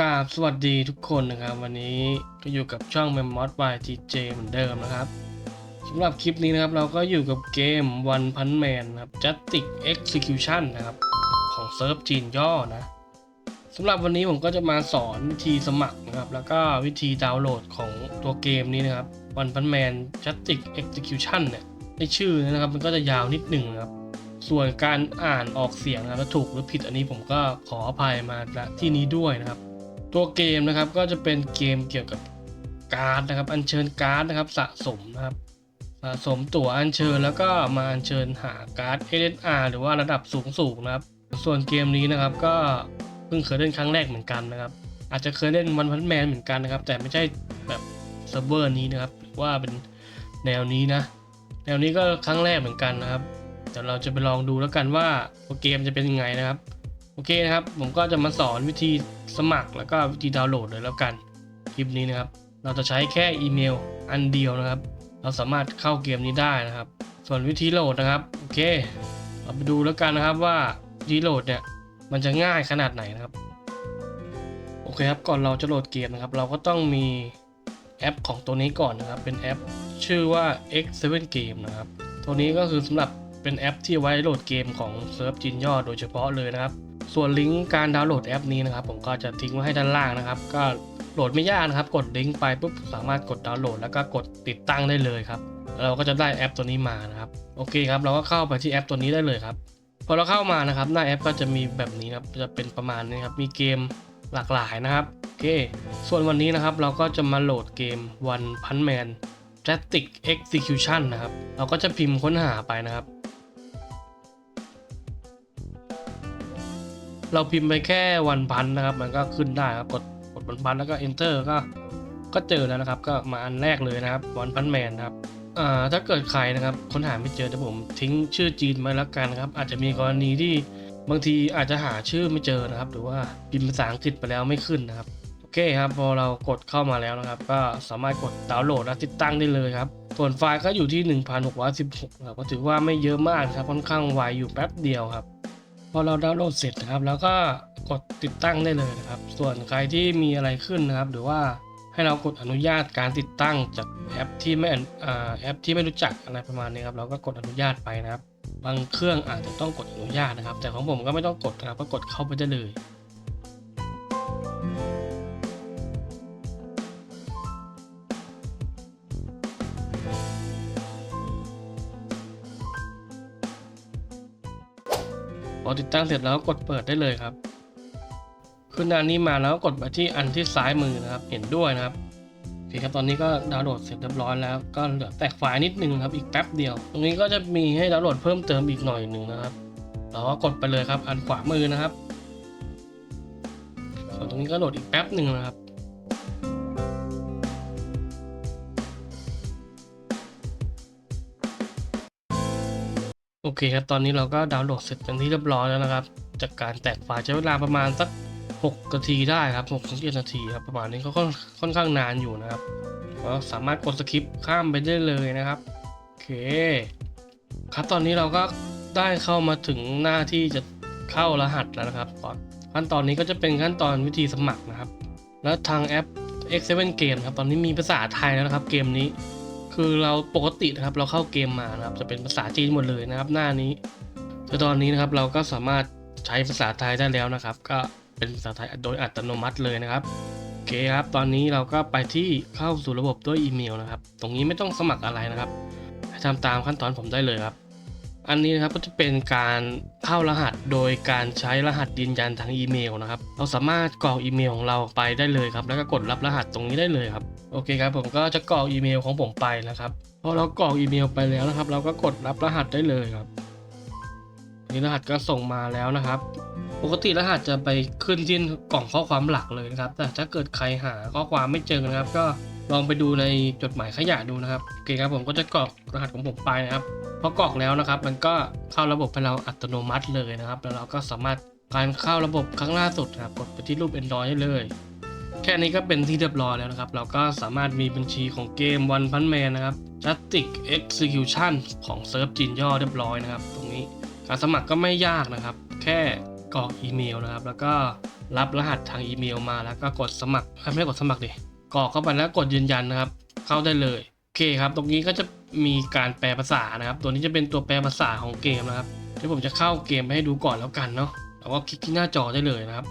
กราบสวัสดีทุกคนนะครับ วันนี้ก็อยู่กับช่อง m e m o d by TJ เหมือนเดิมนะครับสำหรับคลิปนี้นะครับเราก็อยู่กับเกม One Punch Man นะครับ Justice Execution นะครับ ของเซิร์ฟจีนย่อนะสำหรับวันนี้ผมก็จะมาสอนวิธีสมัครนะครับ แล้วก็วิธีดาวน์โหลดของตัวเกมนี้นะครับ One Punch Man Justice Execution เนี่ยในชื่อนะครับมันก็จะยาวนิดหนึ่งนะครับส่วนการอ่านออกเสียงนะครับถูกหรือผิดอันนี้ผมก็ขออภัยมาณที่นี้ด้วยนะครับ ตัวเกมนะครับก็จะเป็นเกมเกี่ยวกับการ์ดนะครับ อัญเชิญการ์ดนะครับสะสมนะครับสะสมตั๋วอัญเชิญแล้วก็มาอัญเชิญหาการ์ด SSR หรือว่าระดับสูงสูงๆนะครับ ส่วนเกมนี้นะครับก็เพิ่งเคยเล่นครั้งแรกเหมือนกันนะครับ อาจจะเคยเล่นวันพันแมนเหมือนกันนะครับ แต่ไม่ใช่แบบเซิร์ฟเวอร์นี้นะครับว่าเป็นแนวนี้นะ แนวนี้ก็ครั้งแรกเหมือนกันนะครับเดี๋ยวเราจะไปลองดูแล้วกันว่าตัวเกมจะเป็นยังไงนะครับ โอเคนะครับ ผมก็จะมาสอนวิธีสมัครแล้วก็วิธีดาวน์โหลดเลยแล้วกัน คลิปนี้นะครับ เราจะใช้แค่อีเมลอันเดียวนะครับ เราสามารถเข้าเกมนี้ได้นะครับ ส่วนวิธีโหลดนะครับ โอเค เราไปดูแล้วกันนะครับว่าวิธีโหลดเนี่ยมันจะง่ายขนาดไหนนะครับ โอเคครับ ก่อนเราจะโหลดเกมนะครับ เราก็ต้องมีแอปของตัวนี้ก่อนนะครับ เป็นแอปชื่อว่า X7 Game นะครับ ตัวนี้ก็คือสำหรับเป็นแอปที่ไว้โหลดเกมของเซิร์ฟจีนย่อโดยเฉพาะเลยนะครับ ส่วนลิงก์การดาวน์โหลดแอปนี้นะครับผมก็จะทิ้งไว้ให้ด้านล่างนะครับ ก็โหลดไม่ยากนะครับ กดลิงก์ไปปุ๊บสามารถกดดาวน์โหลด แล้วก็กดติดตั้งได้เลยครับเราก็จะได้แอปตัวนี้มานะครับโอเคครับเราก็เข้าไปที่แอปตัวนี้ได้เลยครับพอเราเข้ามานะครับ หน้าแอปก็จะมีแบบนี้ครับจะเป็นประมาณนี้ครับมีเกมหลากหลายนะครับโอเค ส่วนวันนี้นะครับเราก็จะมาโหลดเกม One Punch Man Drastic Execution นะครับ เราก็จะพิมพ์ค้นหาไปนะครับ เราพิมพ์ไปแค่วันพันนะครับ มันก็ขึ้นได้ครับกดกดวันพันแล้วก็ enter ก็ก็เจอแล้วนะครับ ก็มาอันแรกเลยนะครับวันพันแมนครับถ้าเกิดใครนะครับค้นหาไม่เจอเดี๋ยวผมทิ้งชื่อจีนไว้แล้วกันนะครับ อาจจะมีกรณีที่บางทีอาจจะหาชื่อไม่เจอนะครับ หรือว่าพิมพ์ภาษาอังกฤษไปแล้วไม่ขึ้นนะครับโอเคครับพอเรากดเข้ามาแล้วนะครับ ก็สามารถกดดาวน์โหลดและติดตั้งได้เลยครับส่วนไฟล์ก็อยู่ที่ 1616นะครับก็ถือว่าไม่เยอะมากครับค่อนข้างไวอยู่แป๊บเดียวครับ พอเราดาวน์โหลดเสร็จนะครับแล้วก็กดติดตั้งได้เลยนะครับ ส่วนใครที่มีอะไรขึ้นนะครับ หรือว่าให้เรากดอนุญาตการติดตั้งจากแอปที่ไม่แอปที่ไม่รู้จักอะไรประมาณนี้ครับเราก็กดอนุญาตไปนะครับ บางเครื่องอาจจะต้องกดอนุญาตนะครับ แต่ของผมก็ไม่ต้องกดนะครับก็กดเข้าไปได้เลย พอติดตั้งเสร็จแล้วกดเปิดได้เลยครับ ขึ้นหน้านี้มาแล้วกดไปที่อันที่ซ้ายมือนะครับ เห็นด้วยนะครับโอเคครับตอนนี้ก็ดาวน์โหลดเสร็จเรียบร้อยแล้วก็เหลือแตกไฟล์นิดนึงครับอีกแป๊บเดียว ตรงนี้ก็จะมีให้ดาวน์โหลดเพิ่มเติมอีกหน่อยหนึ่งนะครับเราก็กดไปเลยครับ อันขวามือนะครับส่วนตรงนี้ก็โหลดอีกแป๊บหนึ่งนะครับ โอเคครับ ตอนนี้เราก็ดาวน์โหลดเสร็จเป็นที่เรียบร้อยแล้วนะครับ จากการแตกไฟล์ใช้เวลาประมาณสัก6นาทีได้ครับ6ถึง7นาทีครับประมาณนี้ก็ค่อนค่อนข้างนานอยู่นะครับก็สามารถกดสคริปข้ามไปได้เลยนะครับโอเค ครับตอนนี้เราก็ได้เข้ามาถึงหน้าที่จะเข้ารหัสแล้วนะครับก่อนขั้นตอนนี้ก็จะเป็นขั้นตอนวิธีสมัครนะครับ แล้วทางแอป X7 Game ครับตอนนี้มีภาษาไทยแล้วนะครับเกมนี้ คือเราปกตินะครับเราเข้าเกมมานะครับจะเป็นภาษาจีนหมดเลยนะครับ หน้านี้แต่ตอนนี้นะครับเราก็สามารถใช้ภาษาไทยได้แล้วนะครับ ก็เป็นภาษาไทยโดยอัตโนมัติเลยนะครับโอเคครับตอนนี้เราก็ไปที่เข้าสู่ระบบด้วยอีเมลนะครับ ตรงนี้ไม่ต้องสมัครอะไรนะครับทำตามขั้นตอนผมได้เลยครับ อันนี้นะครับก็จะเป็นการเข้ารหัสโดยการใช้รหัสยืนยันทางอีเมลนะครับ เราสามารถกรอกอีเมลของเราไปได้เลยครับ แล้วก็กดรับรหัสตรงนี้ได้เลยครับ โอเคครับผมก็จะกรอกอีเมลของผมไปนะครับ พอเรากรอกอีเมลไปแล้วนะครับ เราก็กดรับรหัสได้เลยครับ นี่รหัสก็ส่งมาแล้วนะครับ ปกติรหัสจะไปขึ้นที่กล่องข้อความหลักเลยนะครับ แต่ถ้าเกิดใครหาข้อความไม่เจอนะครับ ก็ลองไปดูในจดหมายขยะดูนะครับ โอเคครับผมก็จะกรอกรหัสของผมไปนะครับ พอกรอกแล้วนะครับ มันก็เข้าระบบให้เราอัตโนมัติเลยนะครับ แล้วเราก็สามารถการเข้าระบบครั้งล่าสุดนะครับกดไปที่รูป Android ได้เลย แค่นี้ก็เป็นที่เรียบร้อยแล้วนะครับ เราก็สามารถมีบัญชีของเกม One Punch Man นะครับ Justice Execution ของเซิร์ฟจีนย่อเรียบร้อยนะครับ ตรงนี้การสมัครก็ไม่ยากนะครับ แค่กรอกอีเมลนะครับ แล้วก็รับรหัสทางอีเมลมาแล้วก็กดสมัครไม่กดสมัครดิกรอกเข้าไปแล้วกดยืนยันนะครับ เข้าได้เลย เคครับ ตรงนี้ก็จะมีการแปลภาษานะครับ ตัวนี้จะเป็นตัวแปลภาษาของเกมนะครับ เดี๋ยวผมจะเข้าเกมไปให้ดูก่อนแล้วกันเนาะ แล้วก็คลิกที่หน้าจอได้เลยนะครับ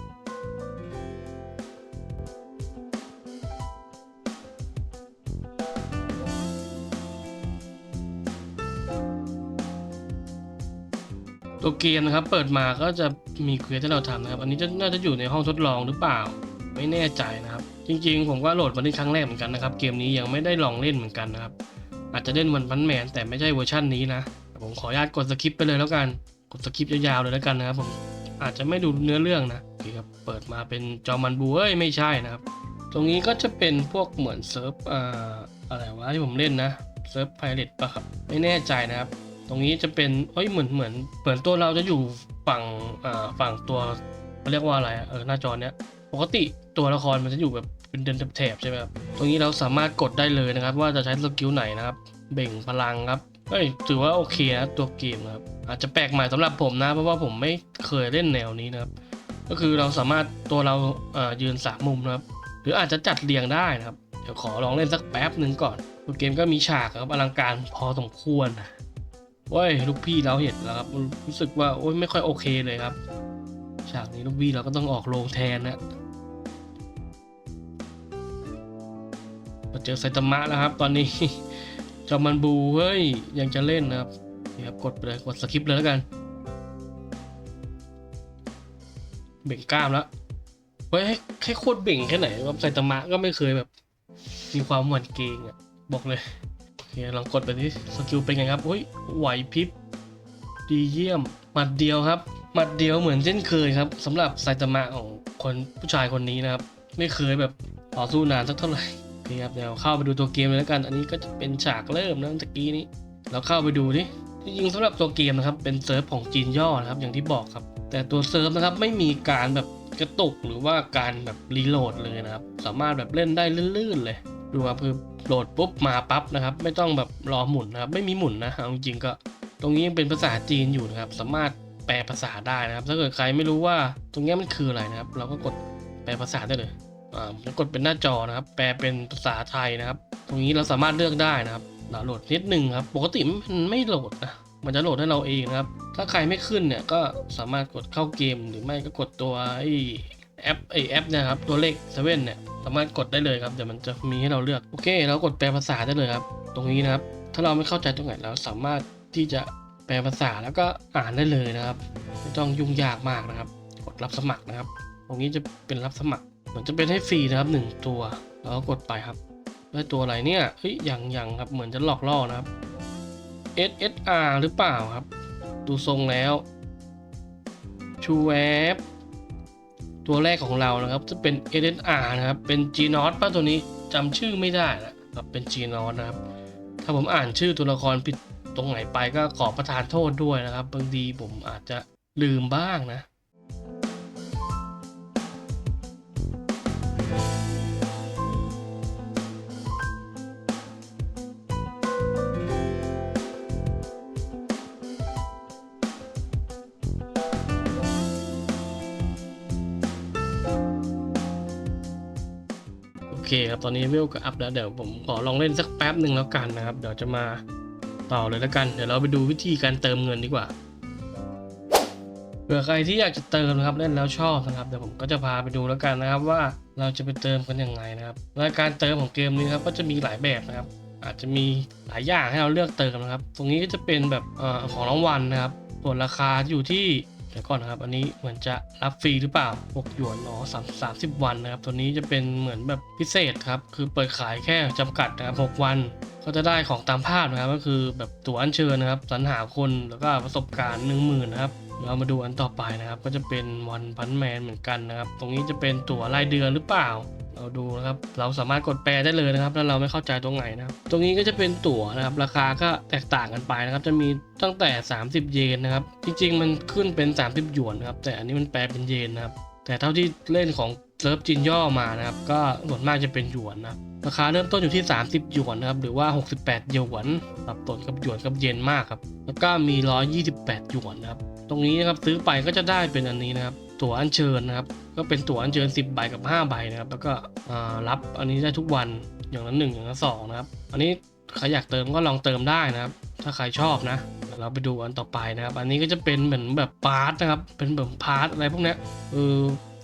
ตัวเกมนะครับเปิดมาก็จะมีเควสให้เราทำนะครับ อันนี้จะน่าจะอยู่ในห้องทดลองหรือเปล่า ไม่แน่ใจนะครับ จริงๆ ผมก็โหลดมาเล่นครั้งแรกเหมือนกันนะครับ เกมนี้ยังไม่ได้ลองเล่นเหมือนกันนะครับ อาจจะเล่นวันพันแมนแต่ไม่ใช่เวอร์ชันนี้นะผมขออนุญาตกดสคริปไปเลยแล้วกัน กดสคริปยาวๆเลยแล้วกันนะครับผมอาจจะไม่ดูเนื้อเรื่องนะโอเคครับเปิดมาเป็นจอมันบูเอ้ยไม่ใช่นะครับ ตรงนี้ก็จะเป็นพวกเหมือนเซิร์ฟอ่าอะไรวะที่ผมเล่นนะเซิร์ฟไพเรตปะครับไม่แน่ใจนะครับ ตรงนี้จะเป็นเอ้ยเหมือนเหมือนเหมือนตัวเราจะอยู่ฝั่งอ่าฝั่งตัวเขาเรียกว่าอะไรเออหน้าจอเนี้ย ปกติตัวละครมันจะอยู่แบบเป็นเดินแถบใช่ไหมครับ ตรงนี้เราสามารถกดได้เลยนะครับ ว่าจะใช้สกิลไหนนะครับ เบ่งพลังครับเอ้ยถือว่าโอเคนะตัวเกมนะครับ อาจจะแปลกใหม่สำหรับผมนะ เพราะว่าผมไม่เคยเล่นแนวนี้นะครับ ก็คือเราสามารถตัวเราเอ่อยืนสามมุมนะครับ หรืออาจจะจัดเรียงได้นะครับ เดี๋ยวขอลองเล่นสักแป๊บหนึ่งก่อนตัวเกมก็มีฉากครับอลังการพอสมควรเว้ยลูกพี่เราเห็นแล้วครับรู้สึกว่าโอ้ยไม่ค่อยโอเคเลยครับ ฉากนี้ลูกพี่เราก็ต้องออกโรงแทนนะ เจอไซตามะแล้วครับ ตอนนี้ จอมันบูเฮ้ย ยังจะเล่นนะครับนี่ครับกดไปเลยกดสคิปเลยแล้วกัน เบ่งกล้ามแล้วเฮ้ยให้ใหโคตรเบ่งแค่ไหนว่าไซตามะก็ไม่เคยแบบ มีความหวั่นเกรงอะ บอกเลยโอเคลองกดไปที่สกิลเป็นไงครับอุ้ยไหวพริบดีเยี่ยมหมัดเดียวครับหมัดเดียวเหมือนเช่นเคยครับสำหรับไซตามะของคนผู้ชายคนนี้นะครับ ไม่เคยแบบต่อสู้นานสักเท่าไหร่ โอเครับเดี๋ยวเข้าไปดูตัวเกมเลยแล้วกัน อันนี้ก็จะเป็นฉากเริ่มนะตะกี้นี้เราเข้าไปดูดิจริงๆสำหรับตัวเกมนะครับเป็นเซิร์ฟของจีนย่อนะครับอย่างที่บอกครับ แต่ตัวเซิร์ฟนะครับไม่มีการแบบกระตุกหรือว่าการแบบรีโหลดเลยนะครับ สามารถแบบเล่นได้ลื่นๆเลยดูครับคือโหลดปุ๊บมาปั๊บนะครับ ไม่ต้องแบบรอหมุนนะครับ ไม่มีหมุนนะเอาจริงๆก็ ตรงนี้ยังเป็นภาษาจีนอยู่นะครับ สามารถแปลภาษาได้นะครับ ถ้าเกิดใครไม่รู้ว่าตรงนี้มันคืออะไรนะครับ เราก็กดแปลภาษาได้เลย แล้วกดเป็นหน้าจอนะครับ แปลเป็นภาษาไทยนะครับ ตรงนี้เราสามารถเลือกได้นะครับดาวน์โหลดนิดนึงครับ ปกติมันไม่โหลดนะมันจะโหลดให้เราเองนะครับ ถ้าใครไม่ขึ้นเนี่ยก็สามารถกดเข้าเกมหรือไม่ก็กดตัวไอแอปไอแอปนะครับ ตัวเลขเซเว่นเนี่ยสามารถกดได้เลยครับ เดี๋ยวมันจะมีให้เราเลือก โอเค เรากดแปลภาษาได้เลยครับ ตรงนี้นะครับ ถ้าเราไม่เข้าใจตรงไหนเราสามารถที่จะแปลภาษาแล้วก็อ่านได้เลยนะครับ ไม่ต้องยุ่งยากมากนะครับ กดรับสมัครนะครับ ตรงนี้จะเป็นรับสมัคร เหมือนจะเป็นให้ฟรีนะครับหนึ่งตัวเราก็กดไปครับได้ตัวอะไรเนี่ยเฮ้ยยังยังครับเหมือนจะหลอกล่อนะครับ SSR หรือเปล่าครับ ดูทรงแล้ว ชูแวบตัวแรกของเรานะครับ จะเป็น SSR นะครับ เป็น G n o t ป่ะตัวนี้จำชื่อไม่ได้นะครับเป็น G n o t นะครับ ถ้าผมอ่านชื่อตัวละครผิดตรงไหนไปก็ขอประทานโทษด้วยนะครับบางทีผมอาจจะลืมบ้างนะ คครับ ตอนนี้เวลก็อัพแล้ว เดี๋ยวผมขอลองเล่นสักแป๊บหนึ่งแล้วกันนะครับ เดี๋ยวจะมาต่อเลยแล้วกัน เดี๋ยวเราไปดูวิธีการเติมเงินดีกว่า เผื่อใครที่อยากจะเติมนะครับ เล่นแล้วชอบนะครับ เดี๋ยวผมก็จะพาไปดูแล้วกันนะครับ ว่าเราจะไปเติมกันยังไงนะครับและการเติมของเกมนี้ครับ ก็จะมีหลายแบบนะครับ อาจจะมีหลายอย่างให้เราเลือกเติมนะครับ ตรงนี้ก็จะเป็นแบบเอ่อของรางวัลนะครับ ส่วนราคาอยู่ที่ เดี๋ยวก่อนนะครับ อันนี้เหมือนจะรับฟรีหรือเปล่า6หยวนอ๋อสามสามสิบวันนะครับ ตัวนี้จะเป็นเหมือนแบบพิเศษครับ คือเปิดขายแค่จำกัดนะครับ6วัน ก็จะได้ของตามภาพนะครับ ก็คือแบบตั๋วอัญเชิญนะครับ สรรหาคน แล้วก็ประสบการณ์1 0,000นะครับ เรามาดูอันต่อไปนะครับ ก็จะเป็นวันพันแมนเหมือนกันนะครับ ตรงนี้จะเป็นตั๋วรายเดือนหรือเปล่า เราดูนะครับ เราสามารถกดแปลได้เลยนะครับถ้าเราไม่เข้าใจตรงไหนนะครับ ตรงนี้ก็จะเป็นตั๋วนะครับ ราคาก็แตกต่างกันไปนะครับ จะมีตั้งแต่ 30 เยนนะครับ จริง ๆ มันขึ้นเป็น 30 หยวนนะครับ แต่อันนี้มันแปลเป็นเยนนะครับ แต่เท่าที่เล่นของเซิร์ฟจินย่อมานะครับ ก็ส่วนมากจะเป็นหยวนนะครับราคาเริ่มต้นอยู่ที่ 30 หยวนนะครับ หรือว่า 68 หยวนสับสนกับหยวนกับเยนมากครับ แล้วก็มี 128 หยวนนะครับ รงนี้นะครับซื้อไปก็จะได้เป็นอันนี้นะครับ ตั๋วอัญเชิญนะครับ ก็เป็นตั๋วอัญเชิญ 10 ใบกับ 5 ใบนะครับ แล้วก็รับอันนี้ได้ทุกวันอย่างละหนึ่งอย่างละสองนะครับ อันนี้ใครอยากเติมก็ลองเติมได้นะครับ ถ้าใครชอบนะเดี๋ยวเราไปดูอันต่อไปนะครับ อันนี้ก็จะเป็นเหมือนแบบพาร์ทนะครับ เป็นแบบพาร์ทอะไรพวกนี้เออ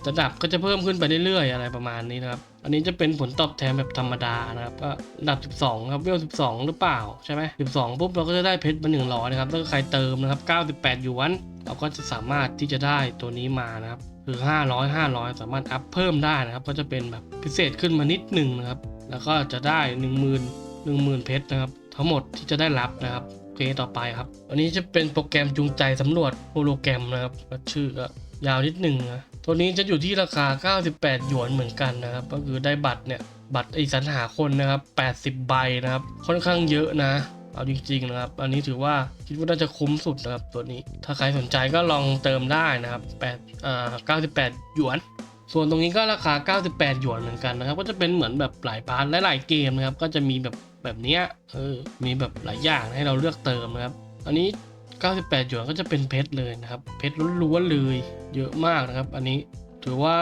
ระดับก็จะเพิ่มขึ้นไปเรื่อยๆอะไรประมาณนี้นะครับ อันนี้จะเป็นผลตอบแทนแบบธรรมดานะครับก็ระดับ 12 ครับเวล 12 หรือเปล่าใช่ไหม12 ปุ๊บเราก็จะได้เพชรมา100 นะครับถ้าใครเติมนะครับ 98หยวน เราก็จะสามารถที่จะได้ตัวนี้มานะครับ คือ 500 500 สามารถอัพเพิ่มได้นะครับ ก็จะเป็นแบบพิเศษขึ้นมานิดหนึ่งนะครับ แล้วก็จะได้ 1 0 0 0 0 1 0,000 เพชรนะครับ ทั้งหมดที่จะได้รับนะครับโอเคต่อไปครับ อันนี้จะเป็นโปรแกรมจูงใจสำรวจโฮโลแกรมนะครับชื่อก็ยาวนิดหนึ่งนะตัวนี้จะอยู่ที่ราคา 98 หยวนเหมือนกันนะครับ ก็คือได้บัตรเนี่ยบัตรไอสรรหาคนนะครับ 80 ใบนะครับ ค่อนข้างเยอะนะ เอาจริงๆนะครับ อันนี้ถือว่าคิดว่าน่าจะคุ้มสุดนะครับตัวนี้ ถ้าใครสนใจก็ลองเติมได้นะครับ8อ่า98 หยวน ส่วนตรงนี้ก็ราคา 98 หยวนเหมือนกันนะครับ ก็จะเป็นเหมือนแบบหลายพาร์ทและหลายเกมนะครับ ก็จะมีแบบแบบนี้เออ มีแบบหลายอย่างให้เราเลือกเติมนะครับ อันนี้ 98 หยวนก็จะเป็นเพชรเลยนะครับ เพชรล้วนๆเลย เยอะมากนะครับ อันนี้ถือว่า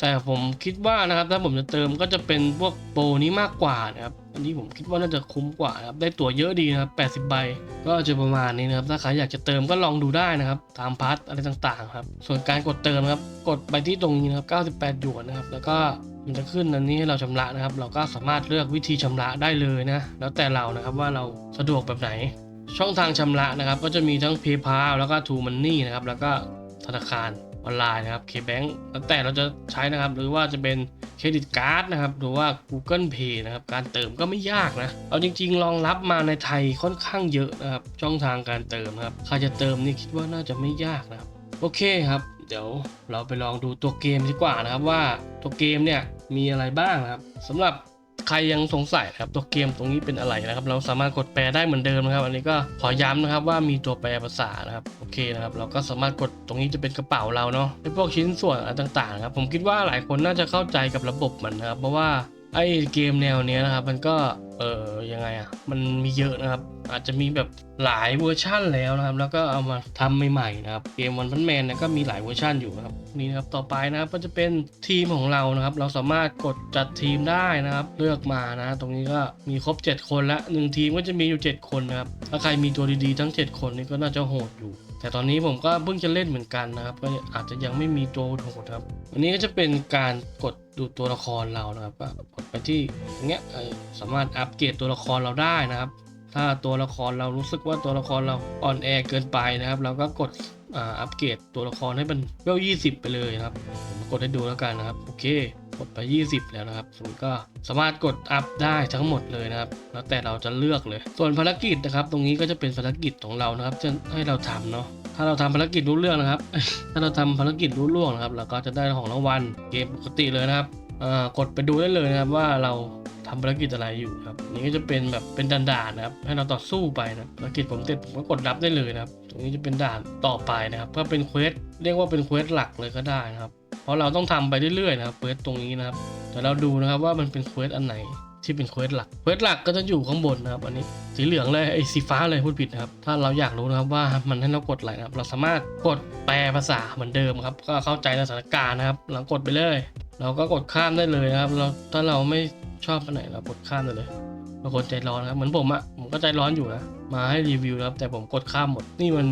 แต่ผมคิดว่านะครับถ้าผมจะเติมก็จะเป็นพวกโปรนี้มากกว่านะครับ อันนี้ผมคิดว่าน่าจะคุ้มกว่าครับได้ตั๋วเยอะดีนะครับ80ใบก็จะประมาณนี้นะครับถ้าใครอยากจะเติมก็ลองดูได้นะครับตามพาร์ทอะไรต่างๆครับส่วนการกดเติมครับกดไปที่ตรงนี้นะครับ98หยวนนะครับแล้วก็มันจะขึ้นอันนี้ให้เราชำระนะครับ เราก็สามารถเลือกวิธีชำระได้เลยนะแล้วแต่เรานะครับว่าเราสะดวกแบบไหน ช่องทางชำระนะครับ ก็จะมีทั้ง PayPal แล้วก็ True Money นะครับแล้วก็ธนาคาร ออนไลน์นะครับ KBank แล้วแต่เราจะใช้นะครับ หรือว่าจะเป็นเครดิตการ์ดนะครับ หรือว่า Google Pay นะครับ การเติมก็ไม่ยากนะ เอาจริง ๆ รองรับมาในไทยค่อนข้างเยอะนะครับ ช่องทางการเติมครับใครจะเติมนี่คิดว่าน่าจะไม่ยากนะครับ โอเคครับ เดี๋ยวเราไปลองดูตัวเกมดีกว่านะครับว่าตัวเกมเนี่ยมีอะไรบ้างนะครับสำหรับ ใครยังสงสัยนะครับตัวเกมตรงนี้เป็นอะไรนะครับ เราสามารถกดแปลได้เหมือนเดิมนะครับ อันนี้ก็ขอย้ำนะครับว่ามีตัวแปลภาษานะครับโอเคนะครับ เราก็สามารถกดตรงนี้จะเป็นกระเป๋าเราเนาะไอพวกชิ้นส่วนอะไรต่างๆครับผมคิดว่าหลายคนน่าจะเข้าใจกับระบบมันนะครับเพราะว่า ไอเกมแนวเนี้ยนะครับ มันก็เออยังไงอะมันมีเยอะนะครับ อาจจะมีแบบหลายเวอร์ชั่นแล้วนะครับ แล้วก็เอามาทำใหม่ๆนะครับ เกมวันพันแมนเนี่ยก็มีหลายเวอร์ชั่นอยู่นะครับนี่นะครับต่อไปนะครับก็จะเป็นทีมของเรานะครับ เราสามารถกดจัดทีมได้นะครับ เลือกมานะ ตรงนี้ก็มีครบ 7 คนละหนึ่งทีมก็จะมีอยู่ 7 คนนะครับถ้าใครมีตัวดีๆทั้ง 7 คนนี่ก็น่าจะโหดอยู่ แต่ตอนนี้ผมก็เพิ่งจะเล่นเหมือนกันนะครับ ก็อาจจะยังไม่มีตัวโหดครับ อันนี้ก็จะเป็นการกดดูตัวละครเรานะครับก็กดไปที่ตรงเนี้ยสามารถอัปเกรดตัวละครเราได้นะครับ ถ้าตัวละครเรารู้สึกว่าตัวละครเราอ่อนแอเกินไปนะครับ เราก็กด อ่าอัปเกรดตัวละครให้เป็นเวล20 ไปเลยนะครับ ผมกดให้ดูแล้วกันนะครับ โอเค กดไป 20 แล้วนะครับส่วนก็สามารถกดอัพได้ทั้งหมดเลยนะครับ แล้วแต่เราจะเลือกเลย ส่วนภารกิจนะครับ ตรงนี้ก็จะเป็นภารกิจของเรานะครับจะให้เราทำเนาะถ้าเราทำภารกิจรู้เรื่องนะครับ ถ้าเราทำภารกิจรู้ล่วงนะครับ เราก็จะได้ของรางวัลเกมปกติเลยนะครับ กดไปดูได้เลยนะครับว่าเราทำภารกิจอะไรอยู่ครับนี่ก็จะเป็นแบบเป็นด่านๆนะครับ ให้เราต่อสู้ไปนะภารกิจผมเสร็จผมก็กดรับได้เลยนะครับ ตรงนี้จะเป็นด่านต่อไปนะครับก็เป็นเควสเรียกว่าเป็นเควสหลักเลยก็ได้นะครับ เพราะเราต้องทำไปเรื่อยๆนะครับเควสตรงนี้นะครับแต่เราดูนะครับว่ามันเป็นเควสอันไหนที่เป็นเควสหลักเควสหลักก็จะอยู่ข้างบนนะครับ อันนี้สีเหลืองเลยไอ้สีฟ้าเลยพูดผิดนะครับ ถ้าเราอยากรู้นะครับว่ามันให้เรากดอะไรนะครับ เราสามารถกดแปลภาษาเหมือนเดิมครับ ก็เข้าใจสถานการณ์นะครับเรากดไปเลย เราก็กดข้ามได้เลยครับ เราถ้าเราไม่ชอบอันไหนเรากดข้ามได้เลยบางคนใจร้อนครับเหมือนผมอะผมก็ใจร้อนอยู่นะมาให้รีวิวครับ แต่ผมกดข้ามหมดนี่มัน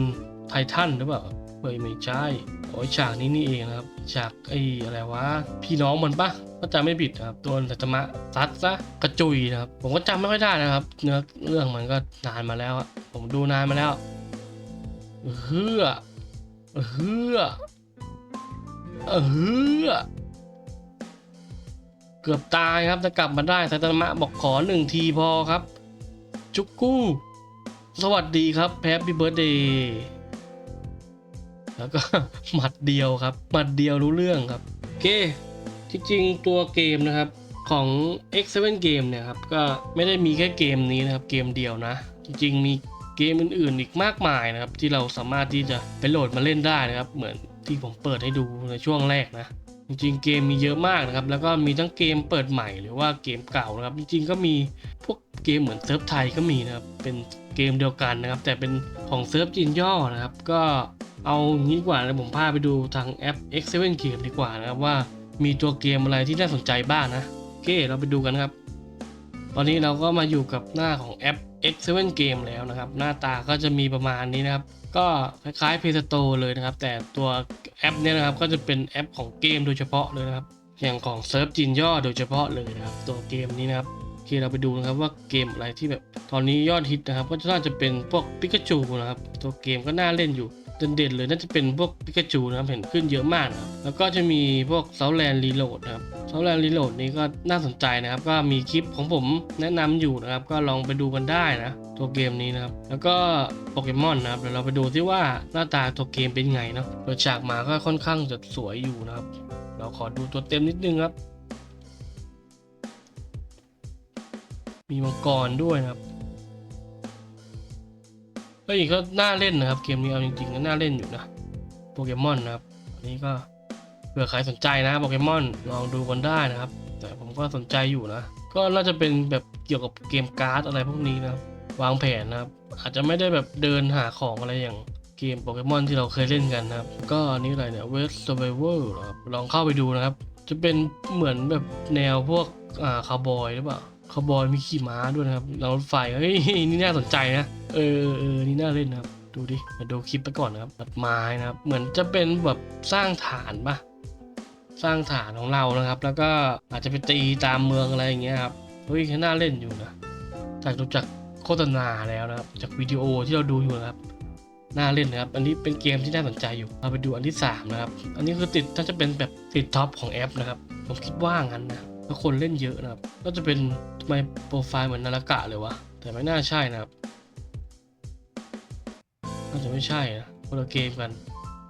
ไททันหรือเปล่าเฮ้ยไม่ใช่โอ้ยฉากนี้นี่เองนะครับฉากไอ้อะไรวะพี่น้องมันปะก็จำไม่ผิดครับโดนสัตมะซัดซะกระจุยนะครับ ผมก็จำไม่ค่อยได้นะครับ เนื้อเรื่องมันก็นานมาแล้วผมดูนานมาแล้วเฮือเฮือเฮือ เกือบตายครับแต่กลับมาได้สัตมะบอกขอหนึ่งทีพอครับ จุกกู้ สวัสดีครับแฮปปี้เบิร์ดเดย์แล้วก็หมัดเดียวครับ หมัดเดียวรู้เรื่องครับโอเคจริงๆตัวเกมนะครับของ X7 Game เนี่ยครับก็ไม่ได้มีแค่เกมนี้นะครับเกมเดียวนะ จริงๆมีเกมอื่นๆอีกมากมายนะครับที่เราสามารถที่จะไปโหลดมาเล่นได้นะครับ เหมือนที่ผมเปิดให้ดูในช่วงแรกนะ จริงๆเกมมีเยอะมากนะครับ แล้วก็มีทั้งเกมเปิดใหม่หรือว่าเกมเก่านะครับ จริงๆก็มีพวกเกมเหมือนเซิร์ฟไทยก็มีนะครับ เป็นเกมเดียวกันนะครับ แต่เป็นของเซิร์ฟจีนย่อนะครับ ก็เอางี้กว่านะผมพาไปดูทางแอป X7 Game ดีกว่านะครับว่ามีตัวเกมอะไรที่น่าสนใจบ้างนะโอเคเราไปดูกันครับ ตอนนี้เราก็มาอยู่กับหน้าของแอป X7 Game แล้วนะครับ หน้าตาก็จะมีประมาณนี้นะครับ ก็คล้ายๆ Play Store เลยนะครับ แต่ตัวแอปเนี้นะครับก็จะเป็นแอปของเกมโดยเฉพาะเลยนะครับ อย่างของเซิร์ฟจีนย่อโดยเฉพาะเลยนะครับ ตัวเกมนี้นะครับโอเคเราไปดูนะครับว่าเกมอะไรที่แบบตอนนี้ยอดฮิตนะครับ ก็น่าจะเป็นพวกปิกาจูนะครับ ตัวเกมก็น่าเล่นอยู่ เด่นๆเลยน่าจะเป็นพวกปิกาจูนะครับเห็นขึ้นเยอะมากนะครับแล้วก็จะมีพวกเซาแลนด์รีโหลดนะครับเซาแลนด์รีโหลดนี้ก็น่าสนใจนะครับ ก็มีคลิปของผมแนะนำอยู่นะครับ ก็ลองไปดูกันได้นะ ตัวเกมนี้นะครับ แล้วก็โปเกมอนนะครับเดี๋ยวเราไปดูที่ว่าหน้าตาตัวเกมเป็นไงเนาะเปิดฉากมาก็ค่อนข้างจะสวยอยู่นะครับ เราขอดูตัวเต็มนิดนึงครับ มีมังกรด้วยนะครับ ก็อีกก็น่าเล่นนะครับ เกมนี้เอาจริงๆก็น่าเล่นอยู่นะโปเกมอนนะครับอันนี้ก็เผื่อใครสนใจนะโปเกมอนลองดูกันได้นะครับ แต่ผมก็สนใจอยู่นะ ก็น่าจะเป็นแบบเกี่ยวกับเกมการ์ดอะไรพวกนี้นะครับวางแผนนะครับ อาจจะไม่ได้แบบเดินหาของอะไรอย่างเกมโปเกมอนที่เราเคยเล่นกันนะครับ ก็อันนี้อะไรเนี่ยเวสต์ u r v i v a l ครับลองเข้าไปดูนะครับ จะเป็นเหมือนแบบแนวพวกอ่าคาวบอยหรือเปล่า คาบอยมีขี่ม้าด้วยนะครับรางรถไฟเฮ้ยนี่น่าสนใจนะเออเออนี่น่าเล่นนะครับ ดูดิมาดูคลิปไปก่อนนะครับตัดไม้นะครับ เหมือนจะเป็นแบบสร้างฐานปะสร้างฐานของเรานะครับ แล้วก็อาจจะไปตีตามเมืองอะไรอย่างเงี้ยครับเฮ้ยน่าเล่นอยู่นะจากดูจากโฆษณาแล้วนะครับ จากวิดีโอที่เราดูอยู่นะครับน่าเล่นนะครับ อันนี้เป็นเกมที่น่าสนใจอยู่ เราไปดูอันที่สามนะครับ อันนี้คือติดถ้าจะเป็นแบบติดท็อปของแอปนะครับ ผมคิดว่างั้นนะ แล้วคนเล่นเยอะนะครับ ก็จะเป็นทำไมโปรไฟล์เหมือนนารากะเลยวะ แต่ไม่น่าใช่นะครับน่าจะไม่ใช่นะคนละเกมกัน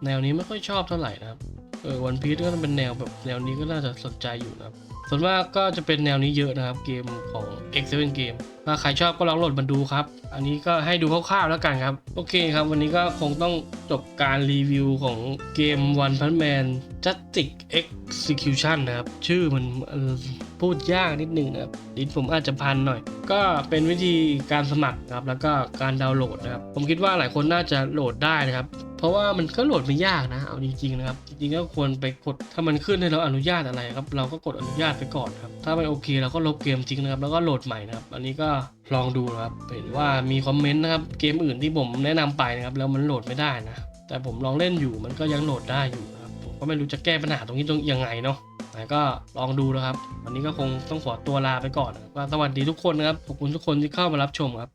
แนวนี้ไม่ค่อยชอบเท่าไหร่นะครับ เออวันพีซก็เป็นแนวแบบแนวนี้ก็น่าจะสนใจอยู่นะครับ ส่วนมากก็จะเป็นแนวนี้เยอะนะครับเกมของ X7 Game ถ้าใครชอบก็ลองโหลดมาดูครับ อันนี้ก็ให้ดูคร่าวๆแล้วกันครับ โอเคครับวันนี้ก็คงต้องจบการรีวิวของเกม One Punch Man Justice Execution นะครับ ชื่อมันพูดยากนิดนึงนะครับลิ้นผมอาจจะพันหน่อย ก็เป็นวิธีการสมัครครับแล้วก็การดาวน์โหลดนะครับ ผมคิดว่าหลายคนน่าจะโหลดได้นะครับ ราะว่ามันก็โหลดไม่ยากนะ เอาจริงๆนะครับ จริงๆก็ควรไปกด ถ้ามันขึ้นให้เราอนุญาตอะไรครับ เราก็กดอนุญาตไปก่อนครับ ถ้าไม่โอเคเราก็ลบเกมทิ้งนะครับ แล้วก็โหลดใหม่นะครับ อันนี้ก็ลองดูนะครับ เห็นว่ามีคอมเมนต์นะครับ เกมอื่นที่ผมแนะนำไปนะครับ แล้วมันโหลดไม่ได้นะ แต่ผมลองเล่นอยู่ มันก็ยังโหลดได้อยู่นะครับ ผมก็ไม่รู้จะแก้ปัญหาตรงนี้ตรงยังไงเนาะแต่ก็ลองดูนะครับ วันนี้ก็คงต้องขอตัวลาไปก่อนนะครับก็สวัสดีทุกคนนะครับ ขอบคุณทุกคนที่เข้ามารับชมครับ